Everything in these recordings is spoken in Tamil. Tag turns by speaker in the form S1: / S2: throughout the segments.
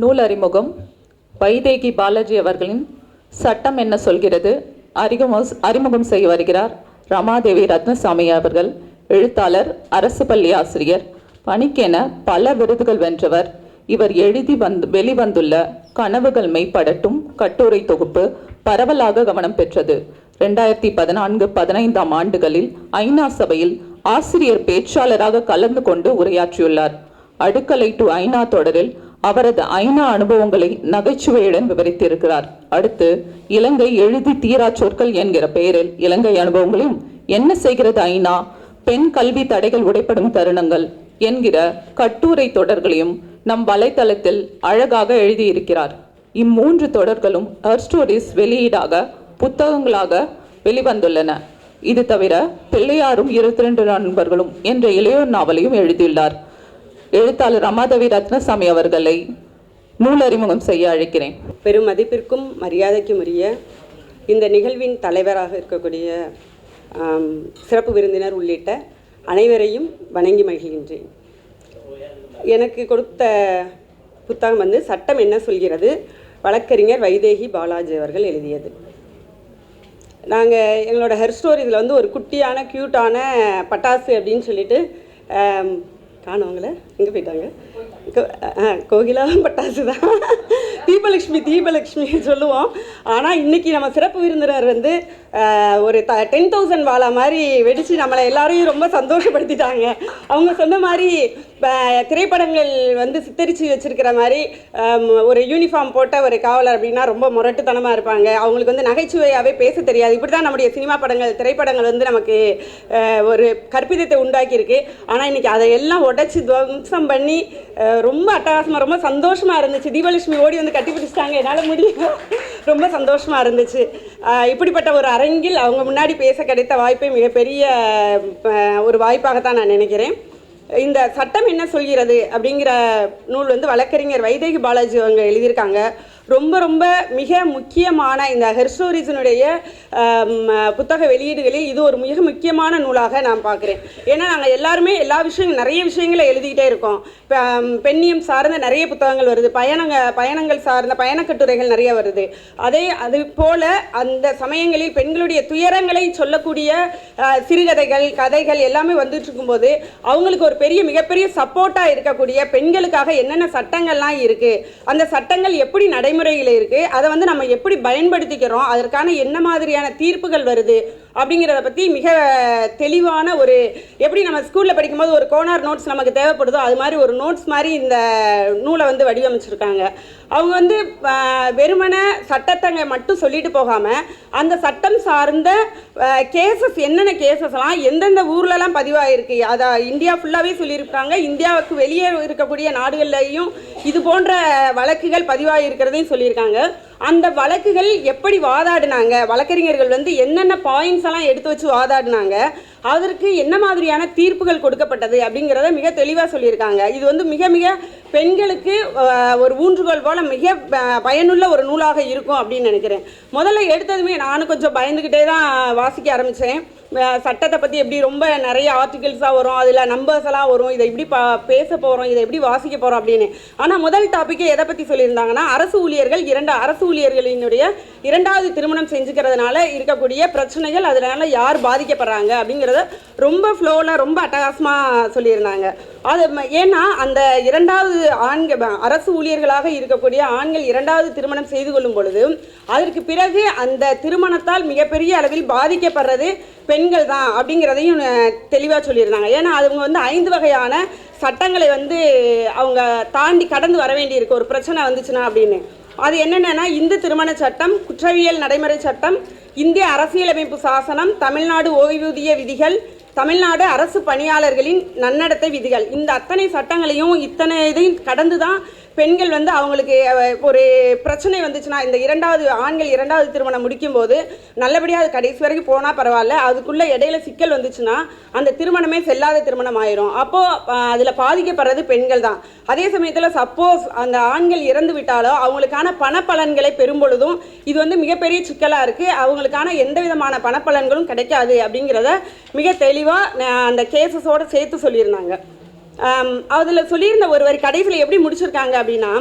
S1: நூல் அறிமுகம் வைதேகி பாலாஜி அவர்களின் சட்டம் என்ன சொல்கிறது? அறிமுகம் அறிமுகம் செய்ய வருகிறார் ரமாதேவி ரத்னசாமி அவர்கள் எழுத்தாளர் அரசு பள்ளி ஆசிரியர். பணிக்கென பல விருதுகள் வென்றவர். இவர் எழுதி வந்து வெளிவந்துள்ள கனவுகள் மெய்ப்படட்டும் கட்டுரை தொகுப்பு பரவலாக கவனம் பெற்றது. ரெண்டாயிரத்தி பதினான்கு பதினைந்தாம் ஆண்டுகளில் ஐநா சபையில் ஆசிரியர் பேச்சாளராக கலந்து கொண்டு உரையாற்றியுள்ளார். அடுக்கலை டு ஐநா தொடரில் அவரது ஐநா அனுபவங்களை நகைச்சுவையுடன் விவரித்திருக்கிறார். அடுத்து இலங்கை எழுதி தீரா சொற்கள் என்கிற பெயரில் இலங்கை அனுபவங்களையும் என்ன செய்கிறது ஐநா? பெண் கல்வி தடைகள் உடைப்படும் தருணங்கள் என்கிற கட்டுரை தொடர்களையும் நம் வலைத்தளத்தில் அழகாக எழுதியிருக்கிறார். இம்மூன்று தொடர்களும் ஹர் ஸ்டோரிஸ் வெளியீடாக புத்தகங்களாக வெளிவந்துள்ளன. இது தவிர பிள்ளையாரும் இருபத்தி ரெண்டு நண்பர்களும் என்ற இளையோர் நாவலையும் எழுதியுள்ளார். எழுத்தாளர் ரமாதவி ரத்னசாமி அவர்களை நூல் அறிமுகம் செய்ய அழைக்கிறேன்.
S2: பெரும் மதிப்பிற்கும் மரியாதைக்கும் உரிய இந்த நிகழ்வின் தலைவராக இருக்கக்கூடிய சிறப்பு விருந்தினர் உள்ளிட்ட அனைவரையும் வணங்கி மகிழ்கின்றேன். எனக்கு கொடுத்த புத்தகம் வந்து சட்டம் என்ன சொல்கிறது? வழக்கறிஞர் வைதேகி பாலாஜி அவர்கள் எழுதியது. நாங்கள் எங்களோட ஹெர் ஸ்டோரி இதில் வந்து ஒரு குட்டியான க்யூட்டான பட்டாசு அப்படின்னு சொல்லிட்டு காணவங்கள எங்கே போயிட்டாங்க? ஆ, கோகிலா பட்டாசு தான். தீபலக்ஷ்மி தீபலக்ஷ்மி சொல்லுவோம். ஆனால் இன்னைக்கு நம்ம சிறப்பு விருந்தினர் வந்து ஒரு த டென் தௌசண்ட் வாலா மாதிரி வெடித்து நம்மளை எல்லாரையும் ரொம்ப சந்தோஷப்படுத்திட்டாங்க. அவங்க சொன்ன மாதிரி இப்போ திரைப்படங்கள் வந்து சித்தரித்து வச்சுருக்கிற மாதிரி ஒரு யூனிஃபார்ம் போட்ட ஒரு காவலர் அப்படின்னா ரொம்ப முரட்டுத்தனமாக இருப்பாங்க. அவங்களுக்கு வந்து நகைச்சுவையாகவே பேச தெரியாது. இப்படி தான் நம்முடைய சினிமா படங்கள் திரைப்படங்கள் வந்து நமக்கு ஒரு கற்பிதத்தை உண்டாக்கியிருக்கு. ஆனால் இன்றைக்கி அதை எல்லாம் உடைச்சி துவம்சம் பண்ணி ரொம்ப அட்டகாசமாக ரொம்ப சந்தோஷமாக இருந்துச்சு. தீபலட்சுமி ஓடி வந்து கட்டி பிடிச்சிட்டாங்க. என்னால் முடியும் ரொம்ப சந்தோஷமாக இருந்துச்சு. இப்படிப்பட்ட ஒரு அரங்கில் அவங்க முன்னாடி பேச கிடைத்த வாய்ப்பே மிகப்பெரிய ஒரு வாய்ப்பாகத்தான் நான் நினைக்கிறேன். இந்த சட்டம் என்ன சொல்கிறது அப்படிங்கிற நூல் வந்து வழக்கறிஞர் வைதேகி பாலாஜி அவங்க எழுதியிருக்காங்க. ரொம்ப ரொம்ப மிக முக்கியமான இந்த ஹெர்ஸ்டோரிஸினுடைய புத்தக வெளியீடுகளில் இது ஒரு மிக முக்கியமான நூலாக நான் பார்க்குறேன். ஏன்னா நாங்கள் எல்லாருமே எல்லா விஷயங்கள் நிறைய விஷயங்களை எழுதிக்கிட்டே இருக்கோம். பெண்ணியம் சார்ந்த நிறைய புத்தகங்கள் வருது. பயணங்க பயணங்கள் சார்ந்த பயணக்கட்டுரைகள் நிறைய வருது. அதே அது போல் அந்த சமயங்களில் பெண்களுடைய துயரங்களை சொல்லக்கூடிய சிறுகதைகள் கதைகள் எல்லாமே வந்துட்டு இருக்கும்போது அவங்களுக்கு ஒரு பெரிய மிகப்பெரிய சப்போர்ட்டாக இருக்கக்கூடிய பெண்களுக்காக என்னென்ன சட்டங்கள்லாம் இருக்குது அந்த சட்டங்கள் எப்படி நடைமுறை நடைமுறையில் இருக்கு. அதை வந்து நம்ம எப்படி பயன்படுத்திக்கிறோம்? அதற்கான என்ன மாதிரியான தீர்ப்புகள் வருது? அப்படிங்கிறத பற்றி மிக தெளிவான ஒரு எப்படி நம்ம ஸ்கூலில் படிக்கும்போது ஒரு கோனார் நோட்ஸ் நமக்கு தேவைப்படுதோ அது மாதிரி ஒரு நோட்ஸ் மாதிரி இந்த நூலை வந்து வடிவமைச்சிருக்காங்க. அவங்க வந்து வெறுமனை வெறுமனே மட்டும் சொல்லிட்டு போகாமல் அந்த சட்டம் சார்ந்த கேசஸ் என்னென்ன கேசஸ்லாம் எந்தெந்த ஊர்லலாம் பதிவாயிருக்கு அதை இந்தியா ஃபுல்லாகவே சொல்லியிருக்காங்க. இந்தியாவுக்கு வெளியே இருக்கக்கூடிய நாடுகள்லையும் இது போன்ற வழக்குகள் பதிவாகிருக்கிறதையும் சொல்லியிருக்காங்க. அந்த வழக்குகள் எப்படி வாதாடினாங்க? வழக்கறிஞர்கள் வந்து என்னென்ன பாயிண்ட்ஸ் எல்லாம் எடுத்து வச்சு வாதாடினாங்க? அதற்கு என்ன மாதிரியான தீர்ப்புகள் கொடுக்கப்பட்டது அப்படிங்கிறத மிக தெளிவாக சொல்லியிருக்காங்க. இது வந்து மிக மிக பெண்களுக்கு ஒரு ஊன்றுகோல் போல மிக பயனுள்ள ஒரு நூலாக இருக்கும் அப்படின்னு நினைக்கிறேன். முதல்ல எடுத்ததுமே நானும் கொஞ்சம் பயந்துக்கிட்டே தான் வாசிக்க ஆரம்பித்தேன் சட்டத்தை பற்றி எப்படி ரொம்ப நிறைய ஆர்டிகிள்ஸாக வரும் அதில் நம்பர்ஸ் எல்லாம் வரும் இதை எப்படி பா பேச போகிறோம் இதை எப்படி வாசிக்க போகிறோம் அப்படின்னு. ஆனால் முதல் டாப்பிக்கே எதை பற்றி சொல்லியிருந்தாங்கன்னா அரசு ஊழியர்கள் இரண்டு அரசு ஊழியர்களினுடைய இரண்டாவது திருமணம் செஞ்சுக்கிறதுனால இருக்கக்கூடிய பிரச்சனைகள் அதனால யார் பாதிக்கப்படுறாங்க அப்படிங்கிறத ரொம்ப ஃப்ளோவில் ரொம்ப அட்டகாசமாக சொல்லியிருந்தாங்க. அது ஏன்னா அந்த இரண்டாவது ஆண்கள் அரசு ஊழியர்களாக இருக்கக்கூடிய ஆண்கள் இரண்டாவது திருமணம் செய்து கொள்ளும் பொழுது அதற்கு பிறகு அந்த திருமணத்தால் மிகப்பெரிய அளவில் பாதிக்கப்படுறது பெண்கள் தான் அப்படிங்கிறதையும் தெளிவாக சொல்லியிருந்தாங்க. ஏன்னா அவங்க வந்து ஐந்து வகையான சட்டங்களை வந்து அவங்க தாண்டி கடந்து வர வேண்டியிருக்கு. ஒரு பிரச்சனை வந்துச்சுன்னா அப்படின்னு. அது என்னென்னா இந்து திருமண சட்டம் குற்றவியல் நடைமுறை சட்டம் இந்திய அரசியலமைப்பு சாசனம் தமிழ்நாடு ஓய்வூதிய விதிகள் தமிழ்நாடு அரசு பணியாளர்களின் நன்னடத்தை விதிகள். இந்த அத்தனை சட்டங்களையும் இத்தனை இதையும் கடந்து தான் பெண்கள் வந்து அவங்களுக்கு ஒரு பிரச்சனை வந்துச்சுன்னா இந்த இரண்டாவது ஆண்கள் இரண்டாவது திருமணம் முடிக்கும்போது நல்லபடியாக அது கடைசி வரைக்கும் போனால் பரவாயில்ல அதுக்குள்ளே இடையில சிக்கல் வந்துச்சுன்னா அந்த திருமணமே செல்லாத திருமணம் ஆயிரும். அப்போது அதில் பாதிக்கப்படுறது பெண்கள் தான். அதே சமயத்தில் சப்போஸ் அந்த ஆண்கள் இறந்து விட்டாலோ அவங்களுக்கான பணப்பலன்களை பெறும் பொழுதும் இது வந்து மிகப்பெரிய சிக்கலாக இருக்குது அவங்களுக்கான எந்த விதமான பணப்பலன்களும் கிடைக்காது அப்படிங்கிறத மிக தெளிவாக அந்த கேசஸோடு சேர்த்து சொல்லியிருந்தாங்க. அதில் சொல்லியிருந்த ஒருவர் கடைசியில் எப்படி முடிச்சிருக்காங்க அப்படின்னா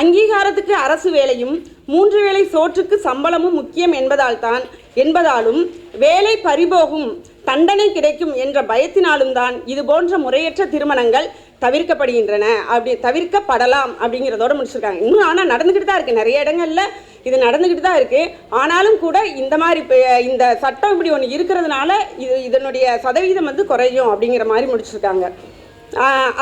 S2: அங்கீகாரத்துக்கு அரசு வேலையும் மூன்று வேலை சோற்றுக்கு சம்பளமும் முக்கியம் என்பதால் தான் என்பதாலும் வேலை பறிபோகும் தண்டனை கிடைக்கும் என்ற பயத்தினாலும் தான் இது போன்ற முறையற்ற திருமணங்கள் தவிர்க்கப்படுகின்றன. அப்படி தவிர்க்கப்படலாம் அப்படிங்கிறதோட முடிச்சிருக்காங்க. இன்னும் ஆனால் நடந்துக்கிட்டு தான் இருக்குது நிறைய இடங்களில் இது நடந்துக்கிட்டு தான் இருக்குது ஆனாலும் கூட இந்த மாதிரி இந்த சட்டம் இப்படி ஒன்று இருக்கிறதுனால இது இதனுடைய சதவீதம் வந்து குறையும் அப்படிங்கிற மாதிரி முடிச்சிருக்காங்க.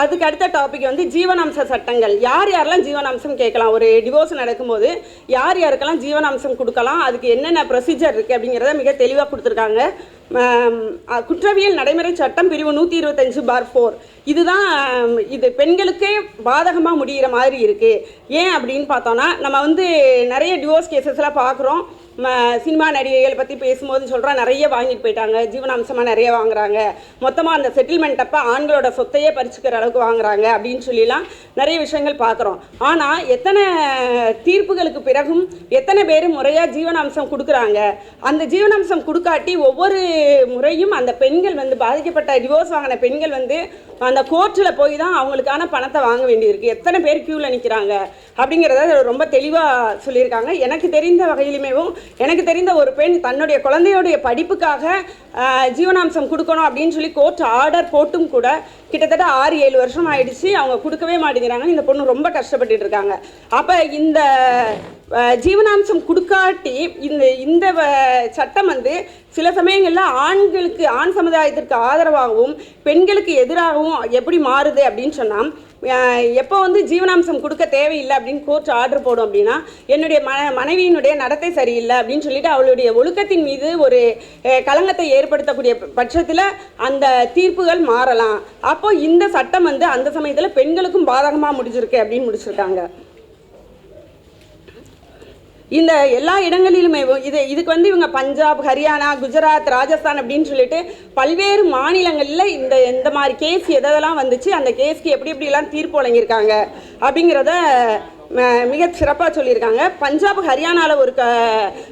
S2: அதுக்கு அடுத்த டாபிக் வந்து ஜீவனாம்ச சட்டங்கள். யார் யாரெல்லாம் ஜீவனாம்சம் கேட்கலாம்? ஒரு டிவோர்ஸ் நடக்கும்போது யார் யாருக்கெல்லாம் ஜீவனாம்சம் கொடுக்கலாம்? அதுக்கு என்னென்ன ப்ரொசீஜர் இருக்குது அப்படிங்கிறத மிக தெளிவாக கொடுத்துருக்காங்க. குற்றவியல் நடைமுறை சட்டம் பிரிவு நூற்றி இருபத்தஞ்சு பார் ஃபோர் இதுதான் இது பெண்களுக்கே பாதகமாக முடிகிற மாதிரி இருக்குது ஏன் அப்படின்னு பார்த்தோன்னா நம்ம வந்து நிறைய டிவோர்ஸ் கேசஸ்லாம் பார்க்குறோம். சினிமா நடிகைகள் பற்றி பேசும்போது சொல்கிறோம் நிறைய வாங்கிட்டு போயிட்டாங்க. ஜீவனாம்சமாக நிறைய வாங்குறாங்க. மொத்தமாக அந்த செட்டில்மெண்ட் அப்போ ஆண்களோட சொத்தையே பறிச்சுக்கிற அளவுக்கு வாங்குறாங்க அப்படின்னு சொல்லிலாம் நிறைய விஷயங்கள் பார்க்குறோம் ஆனால் எத்தனை தீர்ப்புகளுக்கு பிறகும் எத்தனை பேர் முறையாக ஜீவனாம்சம் கொடுக்குறாங்க? அந்த ஜீவனாம்சம் கொடுக்காட்டி ஒவ்வொரு முறையும் அந்த பெண்கள் வந்து பாதிக்கப்பட்ட டிவோர்ஸ் வாங்கின பெண்கள் வந்து அந்த கோர்ட்டில் போய் தான் அவங்களுக்கான பணத்தை வாங்க வேண்டியிருக்கு. எத்தனை பேர் க்யூவில் நிற்கிறாங்க அப்படிங்கிறத ரொம்ப தெளிவாக சொல்லியிருக்காங்க. எனக்கு தெரிந்த வகையிலுமேவும் எனக்கு தெரிந்த ஒரு பெண் தன்னுடைய குழந்தையுடைய படிப்புக்காக ஜீவனாம்சம் கொடுக்கணும் அப்படின்னு சொல்லி கோர்ட் ஆர்டர் போட்டும் கூட கிட்டத்தட்ட ஆறு ஏழு வருஷம் ஆயிடுச்சு. அவங்க கொடுக்கவே மாட்டேங்கிறாங்க இந்த பொண்ணு ரொம்ப கஷ்டப்பட்டுட்டு இருக்காங்க. அப்போ இந்த ஜீவனாம்சம் கொடுக்காட்டி இந்த இந்த வ- சட்டம் வந்து சில சமயங்களில் ஆண்களுக்கு ஆண் சமுதாயத்திற்கு ஆதரவாகவும் பெண்களுக்கு எதிராகவும் எப்படி மாறுது அப்படின்னு சொன்னால் எப்போ வந்து ஜீவனாம்சம் கொடுக்க தேவையில்லை அப்படின்னு கோர்ட் ஆர்டர் போடும் அப்படின்னா என்னுடைய மன மனைவியினுடைய நடத்தை சரியில்லை அப்படின்னு சொல்லிட்டு அவளுடைய ஒழுக்கத்தின் மீது ஒரு களங்கத்தை ஏற்படுத்தக்கூடிய பட்சத்தில் அந்த தீர்ப்புகள் மாறலாம். அப்போ இந்த சட்டம் வந்து அந்த சமயத்தில் பெண்களுக்கும் பாதகமாக முடிஞ்சிருக்கு அப்படின்னு முடிச்சிருக்காங்க. இந்த எல்லா இடங்களிலுமே இது இதுக்கு வந்து இவங்க பஞ்சாப் ஹரியானா குஜராத் ராஜஸ்தான் அப்படின்னு சொல்லிட்டு பல்வேறு மாநிலங்களில் இந்த இந்த மாதிரி கேஸ் எதெல்லாம் வந்துச்சு அந்த கேஸ்க்கு எப்படி எப்படிலாம் தீர்ப்பு வழங்கியிருக்காங்க அப்படிங்கிறத ம- மிக சிறப்பாக சொல்லியிருக்காங்க. பஞ்சாப் ஹரியானாவில் ஒரு க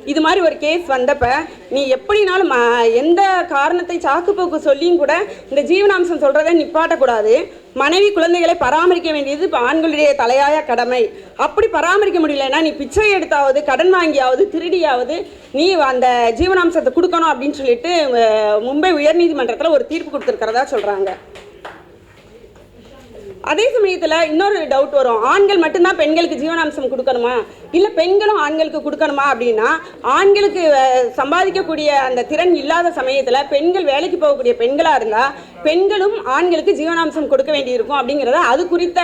S2: இது மாதிரி ஒரு கேஸ் வந்தப்போ நீ எப்படினாலும் எந்த காரணத்தை சாக்குப்போக்கு சொல்லியும் கூட இந்த ஜீவனாம்சம் சொல்கிறத நிப்பாட்டக்கூடாது. மனைவி குழந்தைகளை பராமரிக்க வேண்டியது இப்போ ஆண்களுடைய தலையாய கடமை. அப்படி பராமரிக்க முடியலன்னா நீ பிச்சை எடுத்தாவது கடன் வாங்கியாவது திருடியாவது நீ அந்த ஜீவனாம்சத்தை கொடுக்கணும் அப்படின்னு சொல்லிட்டு மும்பை உயர்நீதிமன்றத்தில் ஒரு தீர்ப்பு கொடுத்துருக்கிறதா சொல்கிறாங்க அதே சமயத்தில் இன்னொரு டவுட் வரும். ஆண்கள் மட்டும்தான் பெண்களுக்கு ஜீவனாம்சம் கொடுக்கணுமா? இல்லை பெண்களும் ஆண்களுக்கு கொடுக்கணுமா அப்படின்னா ஆண்களுக்கு சம்பாதிக்கக்கூடிய அந்த திறன் இல்லாத சமயத்தில் பெண்கள் வேலைக்கு போகக்கூடிய பெண்களாக இருந்தால் பெண்களும் ஆண்களுக்கு ஜீவனாம்சம் கொடுக்க வேண்டியிருக்கும் அப்படிங்கிறத அது குறித்த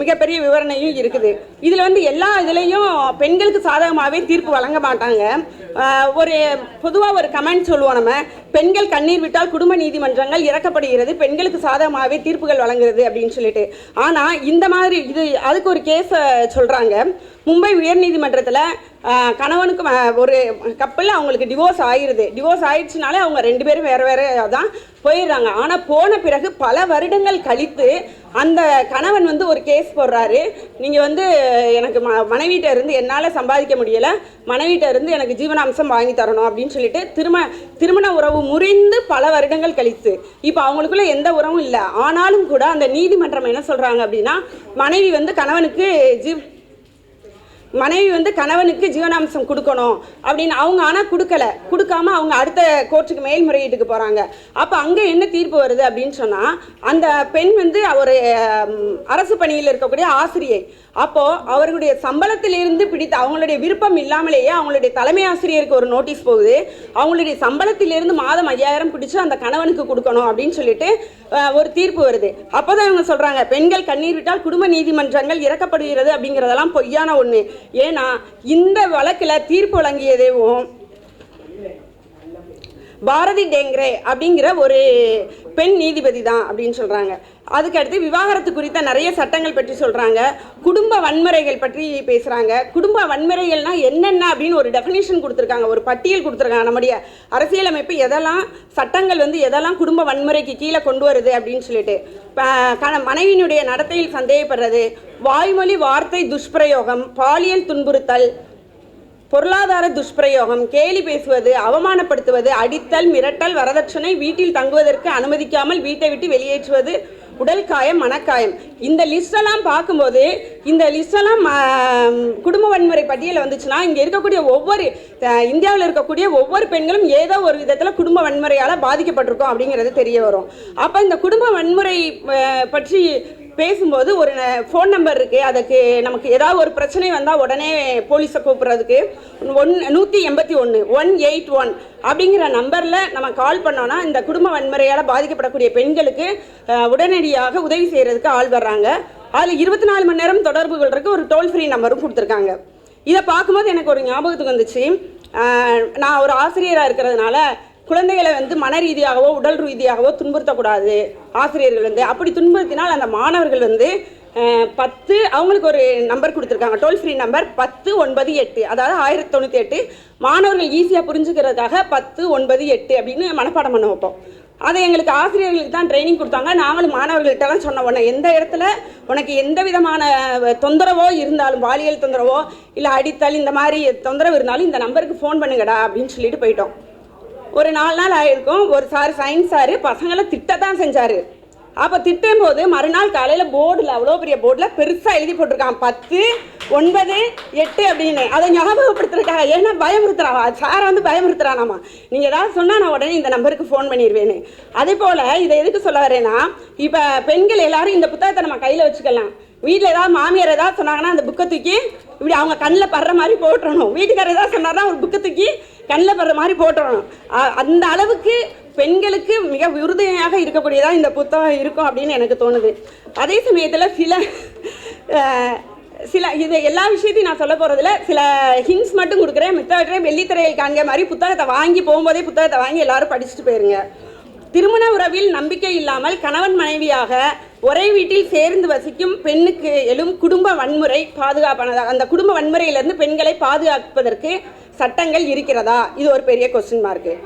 S2: மிகப்பெரிய விவரணையும் இருக்குது. இதில் வந்து எல்லா இதுலேயும் பெண்களுக்கு சாதகமாகவே தீர்ப்பு வழங்க மாட்டாங்க. ஒரு பொதுவாக ஒரு கமெண்ட் சொல்லுவோம் நம்ம பெண்கள் கண்ணீர் விட்டால் குடும்ப நீதிமன்றங்கள் இறக்கப்படுகிறது பெண்களுக்கு சாதகமாகவே தீர்ப்புகள் வழங்குறது அப்படின்னு சொல்லிட்டு. ஆனால் இந்த மாதிரி இது அதுக்கு ஒரு கேஸை சொல்கிறாங்க மும்பை உயர்நீதிமன்றத்தில் கணவனுக்கு ஒரு கப்பலில் அவங்களுக்கு டிவோர்ஸ் ஆயிடுது டிவோர்ஸ் ஆயிடுச்சுனாலே அவங்க ரெண்டு பேரும் வேறு வேறு தான் போயிடுறாங்க. ஆனால் போன பிறகு பல வருடங்கள் கழித்து அந்த கணவன் வந்து ஒரு கேஸ் போடுறாரு. நீங்கள் வந்து எனக்கு ம மனைவிட்ட இருந்து என்னால் சம்பாதிக்க முடியலை. மனைவிட்ட இருந்து எனக்கு ஜீவனாம்சம் வாங்கி தரணும் அப்படின்னு சொல்லிட்டு திரும திருமண உறவு முறிந்து பல வருடங்கள் கழித்து. இப்போ அவங்களுக்குள்ள எந்த உறவும் இல்லை. ஆனாலும் கூட அந்த நீதிமன்றம் என்ன சொல்கிறாங்க அப்படின்னா மனைவி வந்து கணவனுக்கு ஜீவ் மனைவி வந்து கணவனுக்கு ஜீவனாம்சம் கொடுக்கணும் அப்படின்னு அவங்க ஆனால் கொடுக்கல. கொடுக்காம அவங்க அடுத்த கோர்ட்டுக்கு மேல்முறையீட்டுக்கு போகிறாங்க அப்போ அங்கே என்ன தீர்ப்பு வருது அப்படின்னு சொன்னால் அந்த பெண் வந்து ஒரு அரசு பணியில் இருக்கக்கூடிய ஆசிரியை. அப்போது அவர்களுடைய சம்பளத்திலிருந்து பிடித்த அவங்களுடைய விருப்பம் இல்லாமலேயே அவங்களுடைய தலைமை ஆசிரியருக்கு ஒரு நோட்டீஸ் போகுது. அவங்களுடைய சம்பளத்திலிருந்து மாதம் ஐயாயிரம் பிடிச்சு அந்த கணவனுக்கு கொடுக்கணும் அப்படின்னு சொல்லிட்டு ஒரு தீர்ப்பு வருது. அப்போ தான் இவங்க சொல்கிறாங்க பெண்கள் கண்ணீர் விட்டால் குடும்ப நீதிமன்றங்கள் இறக்கப்படுகிறது அப்படிங்கிறதெல்லாம் பொய்யான ஒன்று ஏன்னா இந்த வழக்கில் தீர்ப்பு வழங்கியதேவும் பாரதி டேங்கரே அப்படிங்கிற ஒரு பெண் நீதிபதி தான் அப்படின்னு சொல்கிறாங்க அதுக்கடுத்து விவாகரத்து குறித்த நிறைய சட்டங்கள் பற்றி சொல்கிறாங்க குடும்ப வன்முறைகள் பற்றி பேசுகிறாங்க குடும்ப வன்முறைகள்னா என்னென்ன அப்படின்னு ஒரு டெஃபினேஷன் கொடுத்துருக்காங்க. ஒரு பட்டியல் கொடுத்துருக்காங்க. நம்முடைய அரசியலமைப்பு எதெல்லாம் சட்டங்கள் வந்து எதெல்லாம் குடும்ப வன்முறைக்கு கீழே கொண்டு வருது அப்படின்னு சொல்லிட்டு கண மனைவியினுடைய நடத்தையில் சந்தேகப்படுறது வாய்மொழி வார்த்தை துஷ்பிரயோகம் பாலியல் துன்புறுத்தல் பொருளாதார துஷ்பிரயோகம் கேலி பேசுவது அவமானப்படுத்துவது அடித்தல் மிரட்டல் வரதட்சணை வீட்டில் தங்குவதற்கு அனுமதிக்காமல் வீட்டை விட்டு வெளியேற்றுவது உடல் காயம் மனக்காயம். இந்த லிஸ்டெல்லாம் பார்க்கும்போது இந்த லிஸ்டெல்லாம் குடும்ப வன்முறை பட்டியலில் வந்துச்சுன்னா இங்கே இருக்கக்கூடிய ஒவ்வொரு இந்தியாவில் இருக்கக்கூடிய ஒவ்வொரு பெண்களும் ஏதோ ஒரு விதத்தில் குடும்ப வன்முறையால் பாதிக்கப்பட்டிருக்கோம் அப்படிங்கிறது தெரிய வரும். அப்போ இந்த குடும்ப வன்முறை பற்றி பேசும்போது ஒரு ஃபோன் நம்பர் இருக்குது அதுக்கு நமக்கு ஏதாவது ஒரு பிரச்சனை வந்தால் உடனே போலீஸை கூப்பிட்றதுக்கு ஒன் நூற்றி எண்பத்தி ஒன்று ஒன் எயிட் ஒன் அப்படிங்கிற நம்பரில் நம்ம கால் பண்ணோன்னா இந்த குடும்ப வன்முறையால் பாதிக்கப்படக்கூடிய பெண்களுக்கு உடனடியாக உதவி செய்கிறதுக்கு ஆள் வர்றாங்க. அதில் இருபத்தி நாலு மணி நேரம் தொடர்பு கொள்றதுக்கு ஒரு டோல் ஃப்ரீ நம்பரும் கொடுத்துருக்காங்க. இதை பார்க்கும்போது எனக்கு ஒரு ஞாபகத்துக்கு வந்துச்சு. நான் ஒரு ஆசிரியராக இருக்கிறதுனால குழந்தைகளை வந்து மன ரீதியாகவோ உடல் ரீதியாகவோ துன்புறுத்தக்கூடாது. ஆசிரியர்கள் வந்து அப்படி துன்புறுத்தினால் அந்த மாணவர்கள் வந்து பத்து அவங்களுக்கு ஒரு நம்பர் கொடுத்துருக்காங்க. டோல் ஃப்ரீ நம்பர் பத்து ஒன்பது எட்டு. அதாவது ஆயிரத்தி தொண்ணூற்றி எட்டு. மாணவர்கள் ஈஸியாக புரிஞ்சுக்கிறதுக்காக பத்து ஒன்பது எட்டு அப்படின்னு மனப்பாடம் பண்ண வைப்போம். அதை எங்களுக்கு ஆசிரியர்களுக்கு தான் ட்ரைனிங் கொடுத்தாங்க. நாங்களும் மாணவர்கள்ட்டலாம் சொன்ன உடனே எந்த இடத்துல உனக்கு எந்த விதமான தொந்தரவோ இருந்தாலும் பாலியல் தொந்தரவோ இல்லை அடித்தல் இந்த மாதிரி தொந்தரவு இருந்தாலும் இந்த நம்பருக்கு ஃபோன் பண்ணுங்கடா அப்படின்னு சொல்லிட்டு போயிட்டோம். ஒரு நாலு நாள் ஆயிருக்கும். ஒரு சார் சயின்ஸ் சார் பசங்களை திட்டத்தான் செஞ்சார். அப்போ திட்டும் போது மறுநாள் காலையில் போர்டில் அவ்வளோ பெரிய போர்டில் பெருசாக எழுதி போட்டிருக்கான். பத்து ஒன்பது எட்டு அப்படின்னு. அதை ஞாபகப்படுத்துறக்காக ஏன்னா பயமுறுத்துறாவா சாரை வந்து பயமுறுத்துறானாமா. நீங்கள் ஏதாவது சொன்னால் நான் உடனே இந்த நம்பருக்கு ஃபோன் பண்ணிடுவேன்னு அதே போல் இதை எதுக்கு சொல்ல வரேன்னா இப்போ பெண்கள் எல்லாரும் இந்த புத்தகத்தை நம்ம கையில் வச்சுக்கலாம். வீட்டில் ஏதாவது மாமியார் ஏதாவது சொன்னாங்கன்னா அந்த புக்கை தூக்கி இப்படி அவங்க கண்ணில் படுற மாதிரி போட்டுறணும். வீட்டுக்காரர் ஏதாவது சொன்னார்னா ஒரு புக்கை தூக்கி கண்ணில் படுற மாதிரி போட்டுறணும் அந்த அளவுக்கு பெண்களுக்கு மிக உறுதுணையாக இருக்கக்கூடியதாக இந்த புத்தகம் இருக்கும் அப்படின்னு எனக்கு தோணுது. அதே சமயத்தில் சில சில இது எல்லா விஷயத்தையும் நான் சொல்ல போகிறதுல சில ஹிங்ஸ் மட்டும் கொடுக்குறேன். மித்தவற்றையும் வெள்ளித்திரையில் காண்க மாதிரி புத்தகத்தை வாங்கி போகும்போதே புத்தகத்தை வாங்கி எல்லாரும் படிச்சுட்டு போயிருங்க. திருமண உறவில் நம்பிக்கை இல்லாமல் கணவன் மனைவியாக ஒரே வீட்டில் சேர்ந்து வசிக்கும் பெண்ணுக்கு எழும் குடும்ப வன்முறை பாதுகாப்பானதாக அந்த குடும்ப வன்முறையிலிருந்து பெண்களை பாதுகாப்பதற்கு சட்டங்கள் இருக்கிறதா? இது ஒரு பெரிய கொஸ்டின் மார்க்கு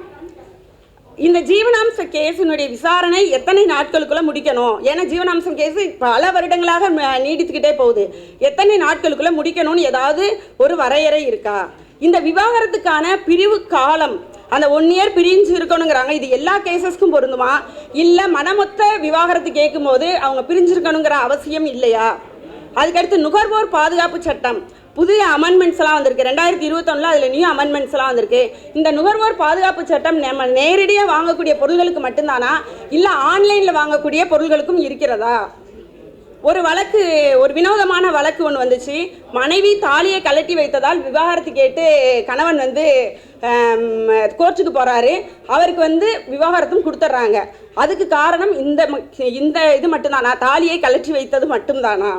S2: இந்த ஜீவனாம்ச கேஸினுடைய விசாரணை எத்தனை நாட்களுக்குள்ள முடிக்கணும்? ஏன்னா ஜீவனாம்சம் கேஸ் பல வருடங்களாக ம- நீடித்துக்கிட்டே போகுது. எத்தனை நாட்களுக்குள்ள முடிக்கணும்னு ஏதாவது ஒரு வரையறை இருக்கா? இந்த விவாகரத்துக்கான பிரிவு காலம் அந்த ஒன் இயர் பிரிஞ்சு இருக்கணுங்கிறாங்க. இது எல்லா கேசஸ்க்கும் பொருந்துமா? இல்லை மனமொத்த விவாகரத்து கேட்கும்போது அவங்க பிரிஞ்சிருக்கணுங்கிற அவசியம் இல்லையா? அதுக்கடுத்து நுகர்வோர் பாதுகாப்பு சட்டம். புதிய அமெண்ட்மெண்ட்ஸ்லாம் வந்திருக்கு. ரெண்டாயிரத்தி இருபத்தொன்னில் அதில் நியூ அமெண்ட்மெண்ட்ஸ்லாம் வந்திருக்கு. இந்த நுகர்வோர் பாதுகாப்பு சட்டம் நம்ம நேரடியாக வாங்கக்கூடிய பொருள்களுக்கு மட்டும்தானா? இல்லை ஆன்லைனில் வாங்கக்கூடிய பொருள்களுக்கும் இருக்கிறதா? ஒரு வழக்கு ஒரு வினோதமான வழக்கு ஒன்று வந்துச்சு. மனைவி தாலியை கழட்டி வைத்ததால் விவாகரத்து கேட்டு கணவன் வந்து கோர்ட்டுக்கு போகிறாரு அவருக்கு வந்து விவாகரத்தும் கொடுத்துட்றாங்க. அதுக்கு காரணம் இந்த இந்த இது மட்டும்தானா? தாலியை கலட்டி வைத்தது மட்டும்தானா?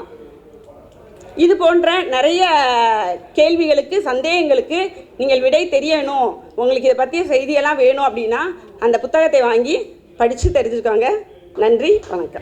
S2: இது போன்ற நிறைய கேள்விகளுக்கு சந்தேகங்களுக்கு நீங்கள் விடை தெரியணும். உங்களுக்கு இதை பற்றிய செய்தியெல்லாம் வேணும் அப்படின்னா அந்த புத்தகத்தை வாங்கி படித்து தெரிஞ்சுக்கோங்க. நன்றி வணக்கம்.